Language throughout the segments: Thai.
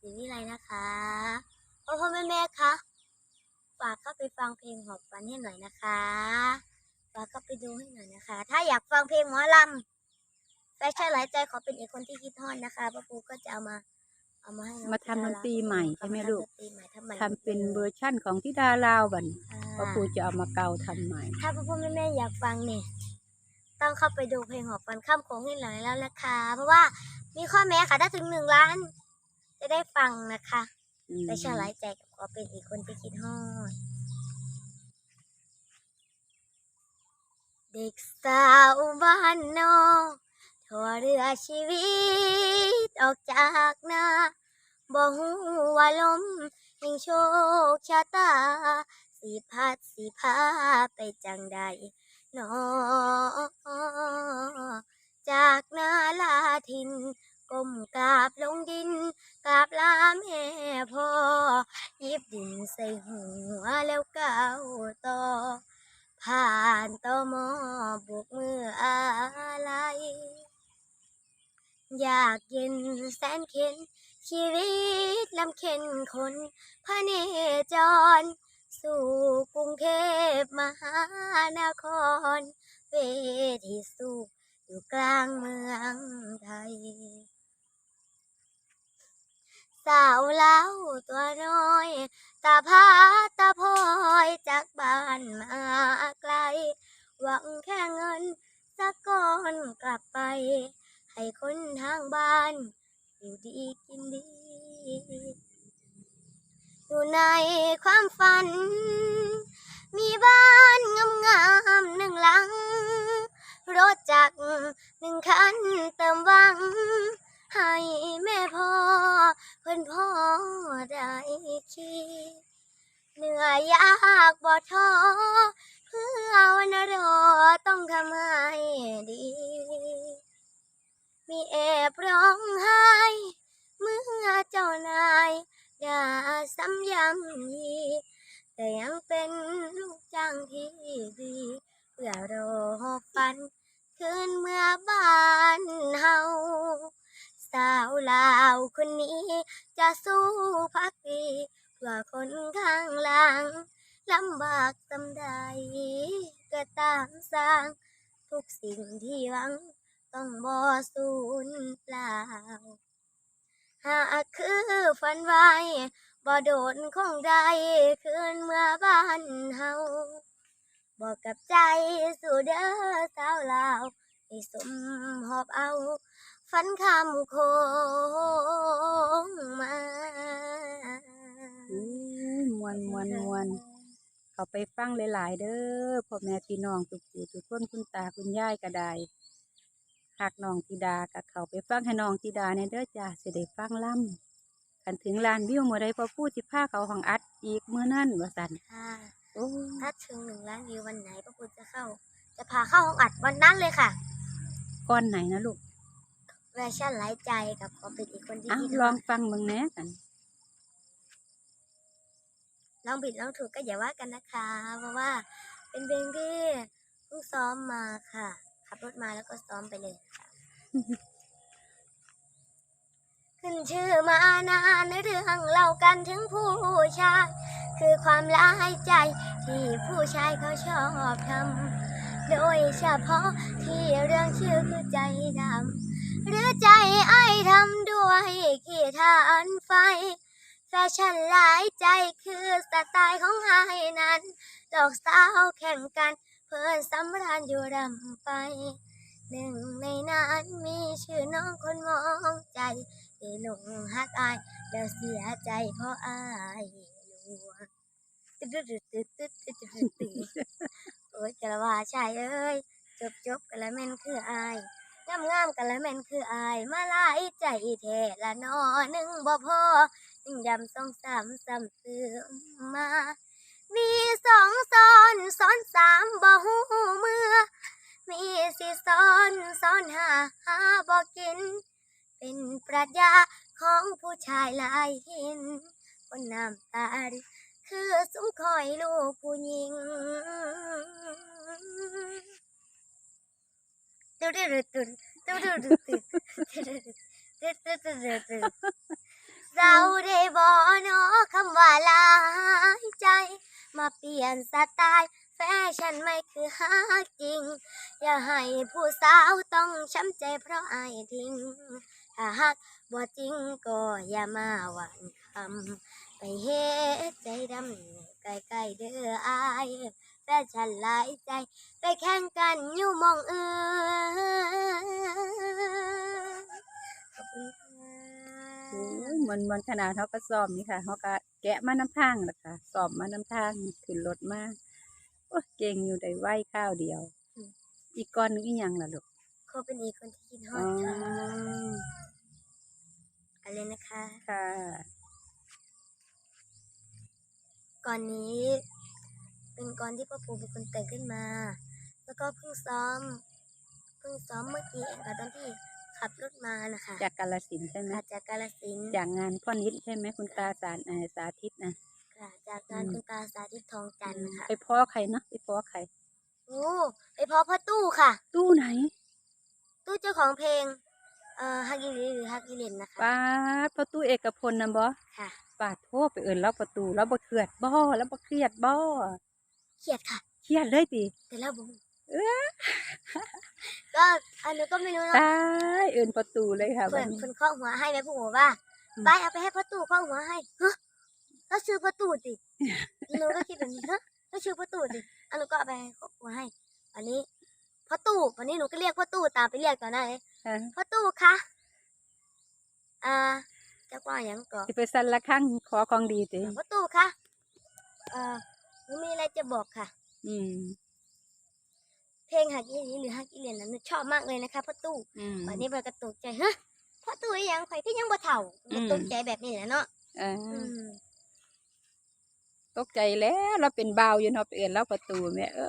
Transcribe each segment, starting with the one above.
ศรีวิไลนะคะพ่อพ่อแม่แม่คะฝากเข้าไปฟังเพลงหอบฝันให้หน่อยนะคะฝากเข้าไปดูให้หน่อยนะคะ ถ้าอยากฟังเพลงหมอลำแฟชั่นหลายใจขอเป็นอีกคนที่คิดฮอดนะคะป้าปูก็จะเอามาเอามาให้น้องมาทำดนตรีใหม่ใช่ไหมลูกทำดนตรีใหม่ทำใหม่ทำเป็นเวอร์ชั่นของทิดาลาวบัดนค่ะพ่อปู่จะเอามาเกาทำใหม่ ถ้าพ่อพ่อแม่แม่อยากฟังเนี่ยต้องเข้าไปดูเพลงหอบฝันข้ามโขงให้หน่อยแล้วนะคะ เพราะว่ามีข้อแม้ค่ะถ้าถึงหนึ่งล้าน จะได้ฟังนะคะอืมไปฉลายใจกับขอเป็นอีกคนที่คิดฮอด เด็กสาวบ้านนอกทัวเรือชีวิตออกจากนาบ่ฮู้ว่าลมแห่งโชคชะตาสิพัดสิพาไปจังใดหนอจากนาลาทิน ก้มกราบลงดินกราบลาแม่พ่อหยิบดินใส่หัวแล้วก้าวต่อ ผ่านต่อมอบกมืออะไร อยากเย็นแสนเข็น ชีวิตลำเข็นคนพระเนจร สู่กรุงเทพมหานคร เวทีสูบอยู่กลางเมืองไทย สาวเล้าตัวน้อย ตาพาตาพอยจากบ้านมาไกล หวังแค่เงินสักก้อนกลับไป ให้คนทางบ้าน อยู่ดีกินดี อยู่ในความฝัน สำใดก็ตามสร้าง ทุกสิ่งที่หวัง ต้องบ่สูญเปล่า หากคือฝันไว้บ่โดนคงได้คืนเมื่อบ้านเฮาบอกกับใจสู่เด้อสาวลาวให้สมหอบเอา ฝันคำโคงมาอู้ยมวนมวนมวน เขาไปฟังหลายๆ เด้อพ่อแม่พี่น้องทุกผู้ทุกคนคุณตาคุณยายก็ได้หักน้องธิดากับเขาไปฟังให้น้องธิดาเนี่ยเด้อจ้าสิได้ฟังล่ำกันถึงลานวิวเมื่อใดพอพูดสิพาเขาห้องอัดอีกเมื่อนั่นว่าสันค่ะโอ้ยถ้าถึงหนึ่งล้านวิววันไหนพระคุณจะเข้า จะพาเข้าห้องอัดวันนั้นเลยค่ะก้อนไหนนะลูกแฟชั่นไร้ใจกับขอเป็นอีกคนที่อ้าวคิดลฮออดงฟังมึงแหน่กัน ลองผิดลองถูกก็อย่าว่ากันนะคะ เพราะว่าเป็นเพลงที่เพิ่งซ้อมมาค่ะ ขับรถมาแล้วก็ซ้อมไปเลยค่ะ ขึ้นชื่อมานานในเรื่องเล่ากันถึงผู้ชาย คือความร้ายใจที่ผู้ชายเขาชอบทำโดยเฉพาะที่เรื่องชื่อคือใจดำหรือใจไอ้ทำด้วยขี้ทานไฟ แฟชั่นหลายใจคือสไตล์ของไฮนั้นดอกสาวแข่งกันเพื่อนสำราญอยู่รำไป หนึ่งในนั้นมีชื่อน้องคนมองใจได้หลงฮักอายแล้วเสียใจเพราะอายลวงตึ๊ดตึ๊ดตึ๊ดตึ๊ดตึ๊ดตึ๊ดตึ๊ดโอ้ยกะละว่าชายเอ้ยจบจบกะละแมนคืออายงามงามกะละแมนคืออาย มาลายใจแท้ละนอหนึ่งบ่พอ หนึ่งยำสองสามซ้ำเติมมา มีสองซ้อนซ้อนสามบ่หูเมื่อ มีสี่ซ้อนซ้อนห้าหาบ่กิน เป็นปรัชญาของผู้ชายหลายหินคนน้ำตาริคือสุมคอยลูกผู้หญิงตึ๊ดตึ๊ดตึ๊ดตึ๊ดตึ๊ดตึ๊ดตึ๊ดตึ๊ดตึ๊ดตึ๊ดตึ๊ดตึ๊ด เราได้บ่เนาะคำว่าลายใจ มาเปลี่ยนสไตล์แฟชั่นไม่คือหาจริง อย่าให้ผู้สาวต้องช้ำใจเพราะอายทิ้ง ถ้าหักบ่จริงก็อย่ามาหวานคำ ไปเฮ็ดใจดำไกลๆเด้ออายแฟชั่นหลายใจ ไปแข่งกันอยู่มองอื่นขอบคุณ โอ้ยมวนมวนขนาดเขาก็ซ้อมนี่ค่ะเขาก็แกะมาน้ำทางแหละค่ะซ้อมมาน้ำทางขึ้นรถมาโอ้ยเก่งอยู่ได้ไหวข้าวเดียวอีกก้อนหนึงอีหยังล่ะลูกเขาเป็นอีกคนที่คิดฮอ๋ออดค่ะอะไรนะคะ ค่ะก่อนนี้ เป็นก่อนที่พ่อปู่เป็นคนแต่งขึ้นมา แล้วก็เพิ่งซ้อม เพิ่งซ้อมเมื่อกี้เองค่ะตอนที่ ขับรถมานะคะจากกาลสินธุ์ใช่ไหมมาจากกาลสินธุ์จากงานพ่อนิดใช่ไหมคุณตาสารเอ่อสาธิตนะค่ะจากงานอืมคุณตาสาธิตทองจันทร์ค่ะไปพ่อใครเนาะไปพ่อใครโอ้ไปพอพ่อตู้ค่ะ ตู้ไหน ตู้เจ้าของเพลงเอ่อฮักกิลีหรือฮักกิเลนนะคะป้าดพ่อตู้เอกพลนะบ่ค่ะปาดโทษไปเอินแล้วประตูแล้วบ่เครียดบ่แล้วบ่เครียดบ่เครียดค่ะเครียดเลยติแต่แล้วบุเออ ก็อันนี้ก็ไม่รู้เนอะตายเอินประตูเลยค่ะเพื่วัอนนนี้เพื่อนข้อหัวให้แม่ผู้หัวว่าอืมไปเอาไปให้พ่อตู้ข้อหัวให้ฮะแล้วชื่อพ่อตู้ติหนูก็คิดแบบนี้ฮะแล้วชื่อพ่อตู้ติอันหนูก็เอาไปให้ข้อหัวให้ อันนี้พ่อตู้วันนี้หนูก็เรียกพ่อตู้ตามไปเรียกตอนนั้นเลยค่ะพ่อตู้คะอ่าเจะว่าอย่างก่อนสิไปสั่นละครั้งขอของดีติพ่อตู้คะเอ่อหนูมีอะไรจะบอกค่ะ อืม เพลงฮักอีหลีหรือฮักอีเหลียนนั้นหนูชอบมากเลยนะคะพ่อตู้อืม วันนี้เบิร์กระตุกใจฮะพ่อตู้อีหยังไผที่ยังบ่เฒ่าอืกมระตุกใจแบบนี้แหละเนาะเอออือมตกใจแล้วเราเป็นบ่าวอยู่เนาะไปเอินแล้วประตูแม่เอ้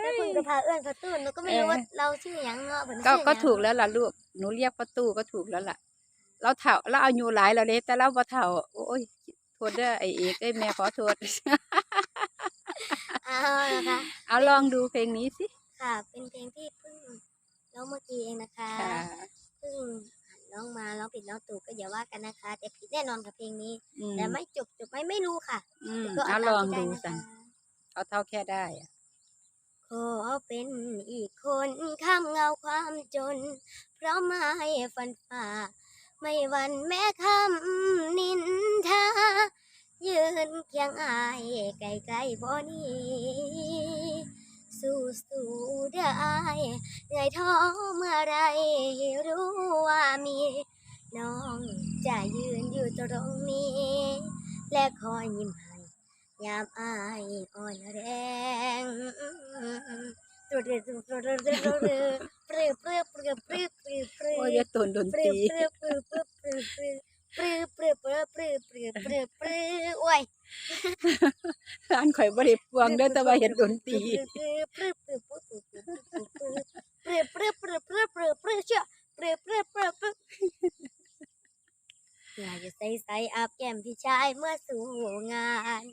แล้วยคุณก็พาเอื้อนพ่อตู้หนูก็ไม่รู้เออว่าเราชื่อหยังเนาะเพิ่นก็ชื่อหยังก็ถูกแล้วล่ะลูกหนูเรียกประตูก็ถูกแล้วล่ะ เราเฒ่าเราอายุหลายแล้วเด้แต่เราบ่เฒ่าโอ้ยโทษเด้อไอเอกเอ้ยแม่ขอโทษ อ้าวนะคะเอาลองดูเพลงนี้สิ ค่ะ เป็นเพลงที่เพิ่งร้องเมื่อกี้เองนะคะค่ะเพิ่งหัดร้องมาร้องผิดร้องถูกก็อย่าว่ากันนะคะ แต่ผิดแน่นอนค่ะเพลงนี้ อืมแต่ไม่จบจบไหม่ไม่รู้ค่ะอืมแต่ก็เอาเอาลตาอมงที่ได้ดูนะสั่คะนเอาเท่าแค่ได้อะขอเป็นอีกคนข้ามเงาความจน เพราะไม่ฟันฝ่า ไม่หวันแม้คำนินทายืนเคียงอายไกลไกลๆบ่หนี้สู้สู้ๆเด้ อายเหนื่อยท้อเมื่อไรรู้ว่ามี น้องจะยืนอยู่ตรงนี้ และคอยยิ้มให้ยามอายอ่อนแรงตรวจเรือตรวจเรือตรวจเรือตรวจเรือปรือปรือปรือปรือปรือปรือโอ้ยอย่าตนดนปตรือรีปรือปรือปรือปรือปรือปรือปรือปรือปรือปรือปรือปรือโอ้ยร้านข่อยบ่ได้ปวงเด้อแต่ว่าเห็นดนตรีปรือปรือปรือปรือ อาบแก้มพี่ชายเมื่อสู่งาน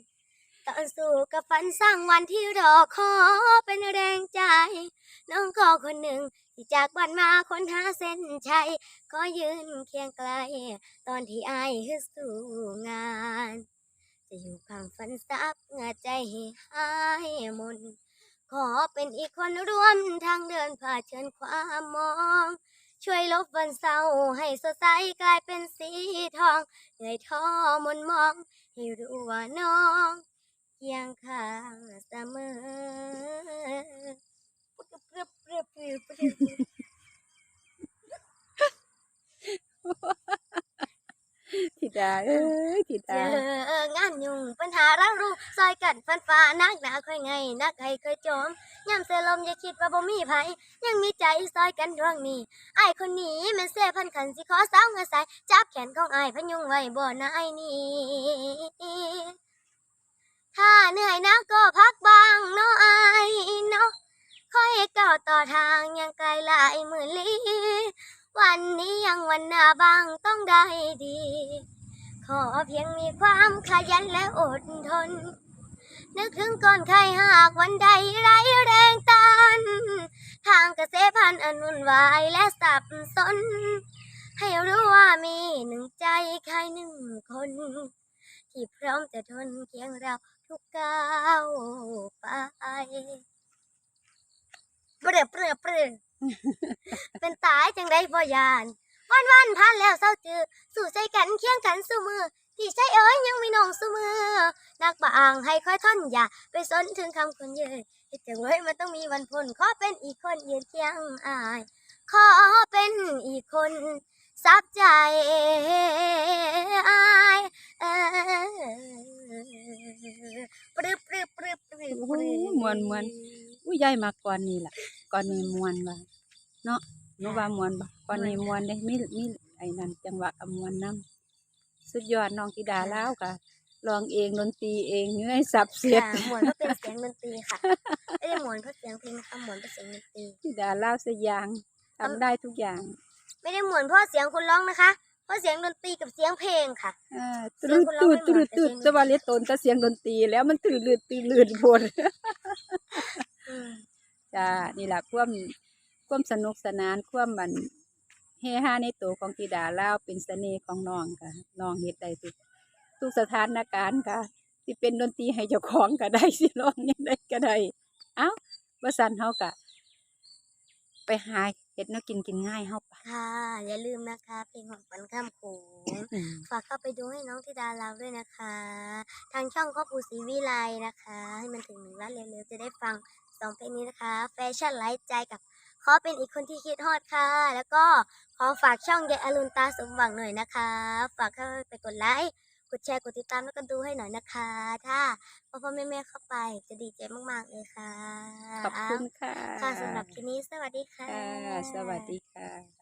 ตอนสู่กับฝันสร้างวันที่รอขอเป็นแรงใจ น้องก็คนหนึ่งที่จากบ้านมาคนหาเส้นชัยก็ยืนเคียงไกล ตอนที่อายคือสู่งาน จะอยู่ข้างฝันซับเหงื่อใจให้หายมน ขอเป็นอีกคนร่วมทางเดินผ่าเชิญความมอง ช่วยลบวันเศร้าให้สดใสกลายเป็นสีทองเหนื่อยท้อมนมอง ให้รู้ว่าน้องเคียงข้างเสมอ ธิดาเอ้ยธิเจดาองานยุ่งปัญหารักรู้ซอยกันฟันฟ้านักหนาค่อยไง นักใครเคยจมย่ำเสลมอย่าคิดว่าบ่มีไผยังมีใจซอยกันดวงนี้ไอ้ายคนนี้แม่นเสพันขันสิขอสาวเงาใสจับแขนของไอ้ายพยุงไว้บ่นายนี้ถ้าเหนื่อยนักก็พักบ้างเนาะไอ้ายเนาะค่อยก้าวต่อทางยังไกลหลายหมื่นลี้ วันนี้ยังวันหน้าบางต้องได้ดี ขอเพียงมีความขยันและอดทน นึกถึงก่อนใครหากวันใดไร้แรงต้านทางเกษตรพันธุ์อันวุ่นวายและสับสน ให้รู้ว่ามีหนึ่งใจใครหนึ่งคน ที่พร้อมจะทนเคียงเราทุกก้าวไปเปรือเปรือเปรือ เป็นตายจังได้พอยาน วันวันๆผ่านแล้วเศร้าจือสู่ใจกันเคียงกันสู่มือพี่ชายเอ๋ยยังมีน้องสู่มือ นักบางให้ค่อยท่อนอย่าไปสนถึงคำคนเยยคิดจังเลยมันต้องมีวันพ้นขอเป็นอีกคนยืนเคียงอายขอเป็นอีกคนซับใจอายเออปรึบปรึบปรึบปรึบโอ้ปโหรึบม่วนม่วนอุ้ยยายมาก่อนนี่ล่ะก่อนนี้มวนว่า เนาะหนูว่ามวนบ่ก่อนนี้มวนเด้มีมีไอ้นั่นจังหวะกับมวนนํสุดยอดน้องธิดาลาวก็ร้องเองดนตรีเองเหนื่อยสับเสียดค่ะหมวนก็เป็นเสียงดนตรีค่ะไม่ได้หมวนเพราะเสียงเพลงนะคะหมวนเพราะเสียงดนตรีธิดาลาวสยางทำได้ทุกอย่าง ไม่ได้หมวนเพราะเสียงคุณร้องนะคะเพราะเสียงดนตรีกับเสียงเพลงค่ะอ่าเสีตุยงดคนเราตุดไม่ตุเหมืดอนตุดแต่เสียงจะว่าเลียตนแต่เสียงดนตรีแล้วมันตื่นลืดตื่นลืดโพดอืมจ้านี่ล่ะความ ความสนุกสนานความบันเฮฮาในตัวของธิดาเล่าเป็นเสน่ห์ของน้องค่ะน้องเฮ็ดได้ทุกทุกสถานการณ์ค่ะที่เป็นดนตรีให้เจ้าของก็ได้สิร้องยังได้ก็ได้เอ้าบ่ซั่นเฮาก็ไปหา เฮ็ดแนวกินกินง่ายเฮาไปค่ะ อย่าลืมนะคะเพลงของปันข้ามโขงอืมฝากเข้าไปดูให้น้องธิดาเราด้วยนะคะ ทางช่องครอบครูศรีวิไลนะคะ ให้มันถึงหนึ่งล้านเร็วๆจะได้ฟังสองเพลงนี้นะคะ แฟชั่นไลฟ์ใจกับ ขอเป็นอีกคนที่คิดฮอดค่ะ แล้วก็ขอฝากช่องยายอรุณตาสมหวังหน่อยนะคะ ฝากเข้าไปกดไลค์ กดแชร์กดติดตามแล้วก็ดูให้หน่อยนะคะ ถ้าพ่อพ่อแม่แม่ๆเข้าไปจะดีใจมากๆเลยค่ะขอบคุณค่ะค่ะสำหรับคลิปนี้สวัสดีค่ะ ค่ะ สวัสดีค่ะ